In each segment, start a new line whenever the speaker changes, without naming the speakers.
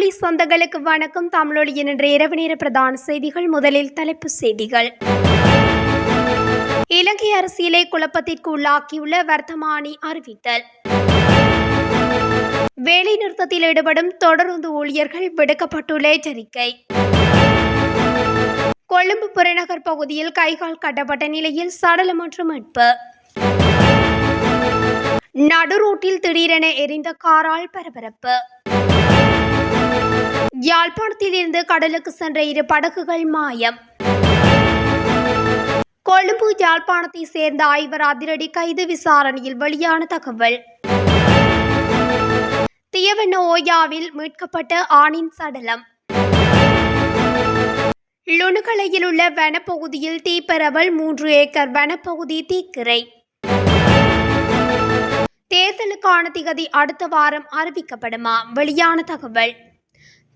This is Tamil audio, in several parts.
தமிழொலி சொந்தங்களுக்கு வணக்கம். தமிழொலியின் இன்று இரவு நேர பிரதான செய்திகள். முதலில் தலைப்புச் செய்திகள். இலங்கை அரசியலை குழப்பத்திற்கு உள்ளாக்கியுள்ள வர்த்தமானி அறிவித்தல். வேலை நிறுத்தத்தில் ஈடுபடும் தொடருந்து ஊழியர்கள் விடுக்கப்பட்டுள்ள எச்சரிக்கை. கொழும்பு புறநகர் பகுதியில் கைகால் கட்டப்பட்ட நிலையில் சடலம் மீட்பு. நடுரோட்டில் திடீரென எரிந்த காரால் பரபரப்பு. யாழ்ப்பாணத்திலிருந்து கடலுக்கு சென்ற இரு படகுகள் மாயம். கொழும்பு யாழ்ப்பாணத்தை சேர்ந்த ஐவர் அதிரடி கைது விசாரணையில் வெளியான தகவல். தியவன ஓயாவில் மீட்கப்பட்ட ஆணின் சடலம். லுணுகலையில் உள்ள வனப்பகுதியில் தீப்பரவல் மூன்று ஏக்கர் வனப்பகுதி தீக்கிரை. தேர்தலுக்கான திகதி அடுத்த வாரம் அறிவிக்கப்படுமா? வெளியான தகவல்.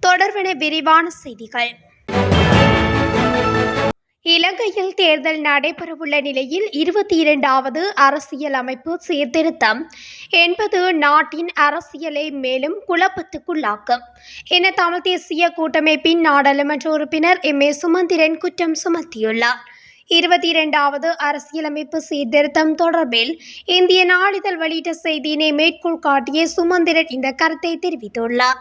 தொடர்பென விரிவான செய்திகள். இலங்கையில் தேர்தல் நடைபெறவுள்ள நிலையில் இருபத்தி இரண்டாவது அரசியல் அமைப்பு சீர்திருத்தம் என்பது நாட்டின் அரசியலை மேலும் குழப்பத்துக்குள்ளாக்கும். என தமிழ் தேசிய கூட்டமைப்பின் நாடாளுமன்ற உறுப்பினர் எம் ஏ சுமந்திரன் குற்றம் சுமத்தியுள்ளார். இருபத்தி இரண்டாவது அரசியலமைப்பு சீர்திருத்தம் தொடர்பில் இந்திய நாளிதழ் வெளியிட்ட செய்தியினை மேற்கோள் காட்டிய சுமந்திரன் இந்த கருத்தை தெரிவித்துள்ளார்.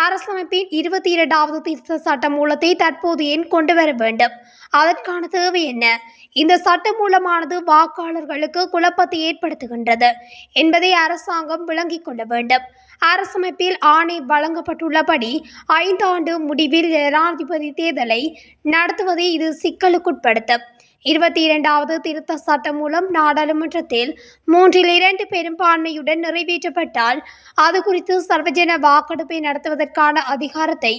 அரசமைப்பின் இருபத்தி இரண்டாவது திருத்த சட்ட மூலத்தை தற்போது ஏன் கொண்டு வர வேண்டும். அதற்கான தேவை என்ன? இந்த சட்ட மூலமானது வாக்காளர்களுக்கு குழப்பத்தை ஏற்படுத்துகின்றது என்பதை அரசாங்கம் விளங்கிக் கொள்ள வேண்டும். அரசமைப்பில் ஆணை வழங்கப்பட்டுள்ளபடி ஐந்தாண்டு முடிவில் ஜனாதிபதி தேர்தலை நடத்துவதை இது சிக்கலுக்குட்படுத்தும் இருபத்தி இரண்டாவது திருத்த சட்டம் மூலம் நாடாளுமன்றத்தில் மூன்றில் இரண்டு பெரும்பான்மையுடன் நிறைவேற்றப்பட்டால் அது குறித்து சர்வஜன வாக்கெடுப்பை நடத்துவதற்கான அதிகாரத்தை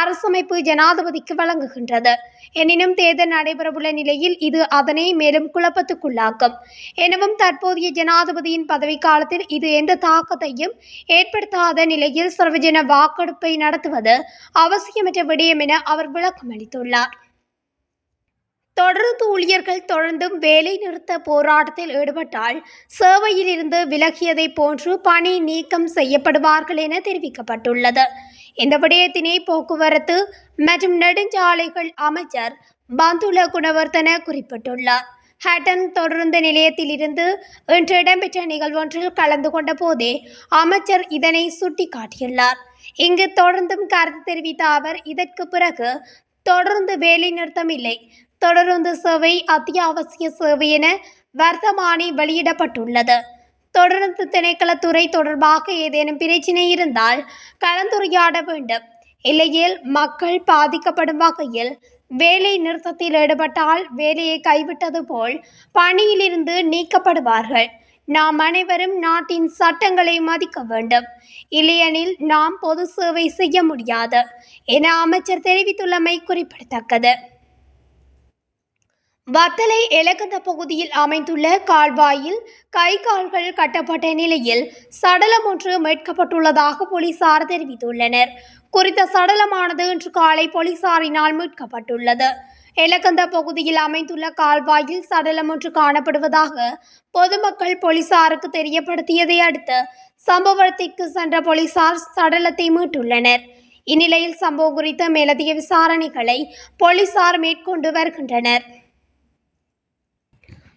அரசமைப்பு ஜனாதிபதிக்கு வழங்குகின்றது. எனினும் தேர்தல் நடைபெறவுள்ள நிலையில் இது அதனை மேலும் குழப்பத்துக்குள்ளாக்கும். எனவும் தற்போதைய ஜனாதிபதியின் பதவிக்காலத்தில் இது எந்த தாக்கத்தையும் ஏற்படுத்தாத நிலையில் சர்வஜன வாக்கெடுப்பை நடத்துவது அவசியமற்ற விடயம் என அவர் விளக்கமளித்துள்ளார். தொடர்ந்து ஊழியர்கள் தொடர்ந்தும் வேலை நிறுத்த போராட்டத்தில் ஈடுபட்டால் சேவையில் இருந்து விலகியதை போன்று பணி நீக்கம் செய்யப்படுவார்கள் என தெரிவிக்கப்பட்டுள்ளது. இந்த விடயத்தினை போக்குவரத்து மற்றும் நெடுஞ்சாலைகள் அமைச்சர் பந்துல குணவர்த்தன குறிப்பிட்டுள்ளார். ஹட்டன் தொடர்ந்து நிலையத்திலிருந்து இன்று இடம்பெற்ற நிகழ்வொன்றில் கலந்து கொண்ட போதே அமைச்சர் இதனை சுட்டிக்காட்டியுள்ளார். இங்கு தொடர்ந்தும் கருத்து தெரிவித்த அவர் இதற்கு பிறகு தொடர்ந்து வேலை நிறுத்தம் இல்லை. தொடருந்து சேவை அத்தியாவசிய சேவை என வர்த்தமானி வெளியிடப்பட்டுள்ளது. தொடர்ந்து திணைக்களத்துறை தொடர்பாக ஏதேனும் பிரச்சினை இருந்தால் கலந்துரையாட வேண்டும். இல்லையேல் மக்கள் பாதிக்கப்படும் வகையில் வேலை நிறுத்தத்தில் ஈடுபட்டால் வேலையை கைவிட்டது போல் பணியிலிருந்து நீக்கப்படுவார்கள். நாம் அனைவரும் நாட்டின் சட்டங்களை மதிக்க வேண்டும். இல்லையெனில் நாம் பொது சேவை செய்ய முடியாது என அமைச்சர் தெரிவித்துள்ளமை குறிப்பிடத்தக்கது. வத்தலை எலகந்த பகுதியில் அமைந்துள்ள கால்வாயில் கை கால்கள் கட்டப்பட்ட நிலையில் சடலம் ஒன்று மீட்கப்பட்டுள்ளதாக போலீசார் தெரிவித்துள்ளனர். குறித்த சடலமானது இன்று காலை போலீசாரினால் மீட்கப்பட்டுள்ளது. எலகந்த பகுதியில் அமைந்துள்ள கால்வாயில் சடலம் ஒன்று காணப்படுவதாக பொதுமக்கள் போலீசாருக்கு தெரியப்படுத்தியதை அடுத்து சம்பவத்திற்கு சென்ற போலீசார் சடலத்தை மீட்டுள்ளனர். இந்நிலையில் சம்பவம் குறித்த மேலதிக விசாரணைகளை போலீசார் மேற்கொண்டு வருகின்றனர்.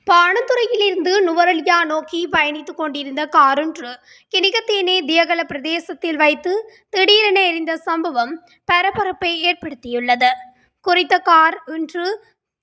பானத்துறையிலிருந்து நுவரலியா நோக்கி பயணித்துக் கொண்டிருந்த காரொன்று கிணிகத்தேனே தியகல பிரதேசத்தில் வைத்து திடீரென எரிந்த சம்பவம் பரபரப்பை ஏற்படுத்தியுள்ளது. குறித்த கார் இன்று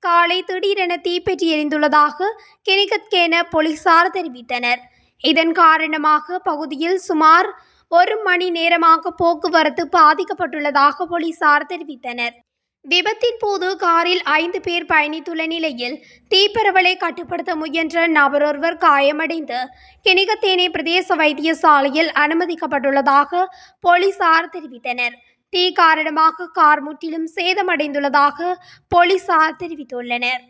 காலை திடீரென தீப்பெற்றி எரிந்துள்ளதாக கிணிகத்கேன போலீசார் தெரிவித்தனர். இதன் காரணமாக பகுதியில் சுமார் ஒரு மணி நேரமாக போக்குவரத்து பாதிக்கப்பட்டுள்ளதாக போலீசார் தெரிவித்தனர். விபத்தின் போது காரில் ஐந்து பேர் பயணித்துள்ள நிலையில் தீப்பரவலை கட்டுப்படுத்த முயன்ற நபரொருவர் காயமடைந்து கிணிகத்தேனே பிரதேச வைத்தியசாலையில் அனுமதிக்கப்பட்டுள்ளதாக போலீசார் தெரிவித்தனர். தீ காரணமாக கார் முற்றிலும் சேதமடைந்துள்ளதாக போலீசார் தெரிவித்துள்ளனர்.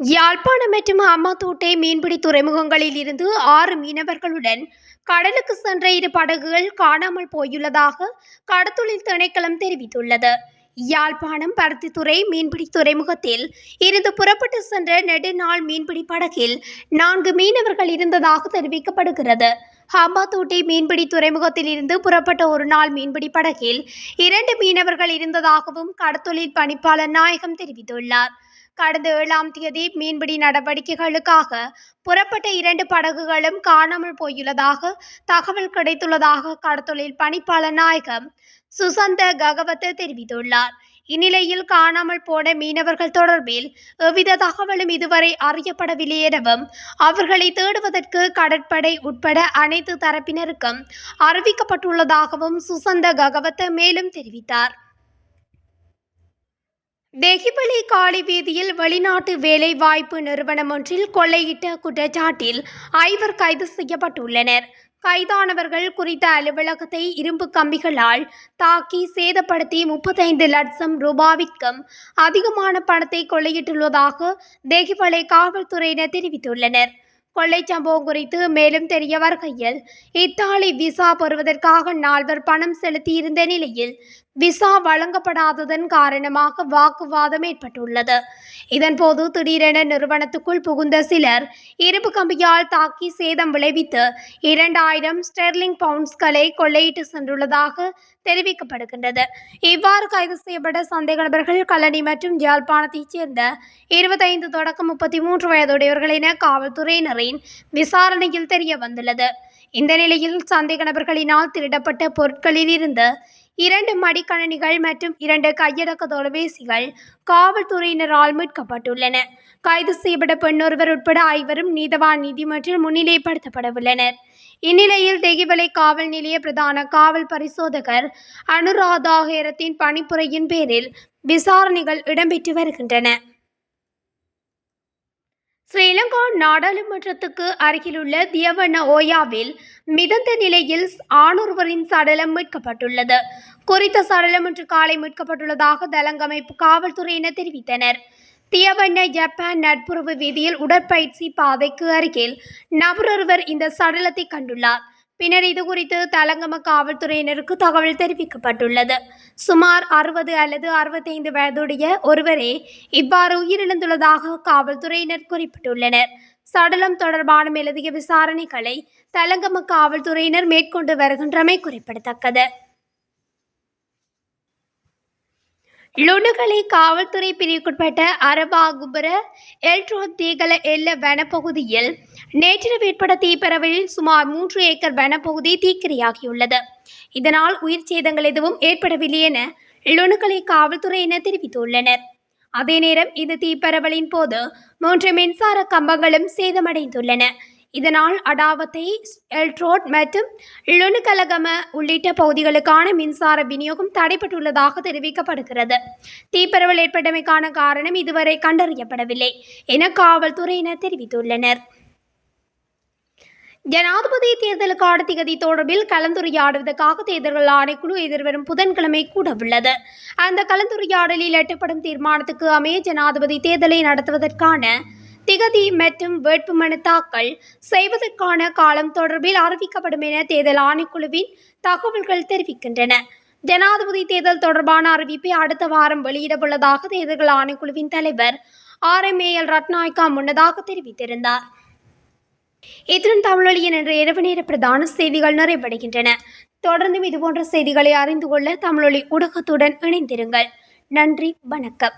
யாழ்ப்பாணம் மற்றும் அம்மாத்தோட்டை மீன்பிடி துறைமுகங்களில் இருந்து ஆறு மீனவர்களுடன் கடலுக்கு சென்ற இரு படகுகள் காணாமல் போயுள்ளதாக கடத்தொழில் திணைக்களம் தெரிவித்துள்ளது. யாழ்ப்பாணம் பருத்தித்துறை மீன்பிடி துறைமுகத்தில் இருந்து புறப்பட்டு சென்ற நெடுநாள் மீன்பிடி படகில் நான்கு மீனவர்கள் இருந்ததாக தெரிவிக்கப்படுகிறது. ஹம்பாத்தோட்டை மீன்பிடி துறைமுகத்தில் இருந்து புறப்பட்ட ஒரு நாள் மீன்பிடி படகில் இரண்டு மீனவர்கள் இருந்ததாகவும் கடத்தொழில் பணிப்பாளர் நாயகம் தெரிவித்துள்ளார். கடந்த ஏழாம் தேதி மீன்பிடி நடவடிக்கைகளுக்காக புறப்பட்ட இரண்டு படகுகளும் காணாமல் போயுள்ளதாக தகவல் கிடைத்துள்ளதாக கடத்தொழில் பணிப்பாளர் நாயகம் சுசந்த ககவத் தெரிவித்துள்ளார். இந்நிலையில் காணாமல் போன மீனவர்கள் தொடர்பில் எவ்வித தகவலும் இதுவரை அறியப்படவில்லை எனவும் அவர்களை தேடுவதற்கு கடற்படை உட்பட அனைத்து தரப்பினருக்கும் அறிவிக்கப்பட்டுள்ளதாகவும் சுசந்த ககவத் மேலும் தெரிவித்தார். தெஹிபலி காலி வீதியில் வெளிநாட்டு வேலை வாய்ப்பு நிறுவனம் ஒன்றில் கொள்ளையிட்ட குற்றச்சாட்டில் ஐவர் கைது செய்யப்பட்டுள்ளனர். கைதானவர்கள் குறித்த அலுவலகத்தை இரும்பு கம்பிகளால் தாக்கி சேதப்படுத்தி முப்பத்தைந்து லட்சம் ரூபாவிற்கும் அதிகமான பணத்தை கொள்ளையிட்டுள்ளதாக தேகிவளை காவல்துறையினர் தெரிவித்துள்ளனர். கொள்ளை சம்பவம் குறித்து மேலும் தெரிய வருகையில் இத்தாலி விசா பெறுவதற்காக நால்வர் பணம் செலுத்தியிருந்த நிலையில் விசா வழங்கப்படாததன் காரணமாக வாக்குவாதம் ஏற்பட்டுள்ளது. இதன்போது திடீரென நிறுவனத்துக்குள் புகுந்த சிலர் இரும்பு கம்பியால் தாக்கி சேதம் விளைவித்து இரண்டாயிரம் ஸ்டெர்லிங் பவுண்ட்ஸ்களை கொள்ளையிட்டு சென்றுள்ளதாக தெரிவிக்கப்படுகின்றது. இவ்வாறு கைது செய்யப்பட்ட சந்தேக நபர்கள் கல்லணி மற்றும் யாழ்ப்பாணத்தைச் சேர்ந்த இருபத்தைந்து தொடக்கம் முப்பத்தி மூன்று வயதுடையவர்கள் என காவல்துறையினரின் விசாரணையில் தெரிய வந்துள்ளது இந்த நிலையில் சந்தேக நபர்களினால் திருடப்பட்ட பொருட்களில் இருந்து இரண்டு மடிக்கணனிகள் மற்றும் இரண்டு கையடக்க தொலைபேசிகள் காவல்துறையினரால் மீட்கப்பட்டுள்ளன. கைது செய்யப்பட்ட பெண்ணொருவர் உட்பட ஐவரும் நீதவான் நீதிமன்றில் முன்னிலைப்படுத்தப்படவுள்ளனர். இந்நிலையில் தெகிவலை காவல் நிலைய பிரதான காவல் பரிசோதகர் அனுராதாகேரத்தின் பணிப்புரையின் பேரில் விசாரணைகள் இடம்பெற்று வருகின்றன. ஸ்ரீலங்கா நாடாளுமன்றத்துக்கு அருகிலுள்ள தியவன ஓயாவில் மிதந்த நிலையில் ஆணொருவரின் சடலம் மீட்கப்பட்டுள்ளது. குறித்த சடலம் இன்று காலை மீட்கப்பட்டுள்ளதாக தலங்கமைப்பு காவல்துறையினர் தெரிவித்தனர். தியவண்ண ஜப்பான் நட்புறவு வீதியில் உடற்பயிற்சி பாதைக்கு அருகில் நபரொருவர் இந்த சடலத்தை கண்டுள்ளார். பின்னர் இது குறித்து தலங்கம காவல்துறையினருக்கு தகவல் தெரிவிக்கப்பட்டுள்ளது. சுமார் அறுபது அல்லது அறுபத்தைந்து வயதுடைய ஒருவரே இவ்வாறு உயிரிழந்துள்ளதாக காவல்துறையினர் குறிப்பிட்டுள்ளனர். சடலம் தொடர்பான மேலதிக விசாரணைகளை தலங்கம காவல்துறையினர் மேற்கொண்டு வருகின்றமை குறிப்பிடத்தக்கது. லுணுகலை காவல்துறை பிரிவுக்குட்பட்ட அரபாகுபுர எல்ட்ரோ தீகல எல்ல வனப்பகுதியில் நேற்றிரவு ஏற்பட்ட தீப்பரவலில் சுமார் மூன்று ஏக்கர் வனப்பகுதி தீக்கிரையாகியுள்ளது. இதனால் உயிர் சேதங்கள் எதுவும் ஏற்படவில்லை என லுணுகலை காவல்துறையினர் தெரிவித்துள்ளனர். அதே நேரம் இந்த தீப்பரவலின் போது மூன்று மின்சார கம்பங்களும் சேதமடைந்துள்ளன. இதனால் அடாவத்தை எல்ட்ரோட் மற்றும் லுணுகலகம உள்ளிட்ட பகுதிகளுக்கான மின்சார விநியோகம் தடைப்பட்டுள்ளதாக தெரிவிக்கப்படுகிறது. தீப்பரவல் ஏற்பட்டமைக்கான காரணம் இதுவரை கண்டறியப்படவில்லை என காவல்துறையினர் தெரிவித்துள்ளனர். ஜனாதிபதி தேர்தலுக்கான திகதி தொடர்பில் கலந்துரையாடுவதற்காக தேர்தல்கள் ஆணைக்குழு எதிர்வரும் புதன்கிழமை கூட உள்ளது. அந்த கலந்துரையாடலில் எட்டப்படும் தீர்மானத்துக்கு அமைய ஜனாதிபதி தேர்தலை நடத்துவதற்கான திகதி மற்றும் வேட்புமனு தாக்கல் செய்வதற்கான காலம் தொடர்பில் அறிவிக்கப்படும் என தேர்தல் ஆணைக்குழுவின் தகவல்கள் தெரிவிக்கின்றன. ஜனாதிபதி தேர்தல் தொடர்பான அறிவிப்பை அடுத்த வாரம் வெளியிடவுள்ளதாக தேர்தல்கள் ஆணைக்குழுவின் தலைவர் R. M. A. L. Ratnayake முன்னதாக தெரிவித்திருந்தார். இத்துடன் தமிழொலியின் என்ற இரவு நேர பிரதான செய்திகள் நிறைவடைகின்றன. தொடர்ந்தும் இதுபோன்ற செய்திகளை அறிந்து கொள்ள தமிழொலி ஊடகத்துடன் இணைந்திருங்கள். நன்றி வணக்கம்.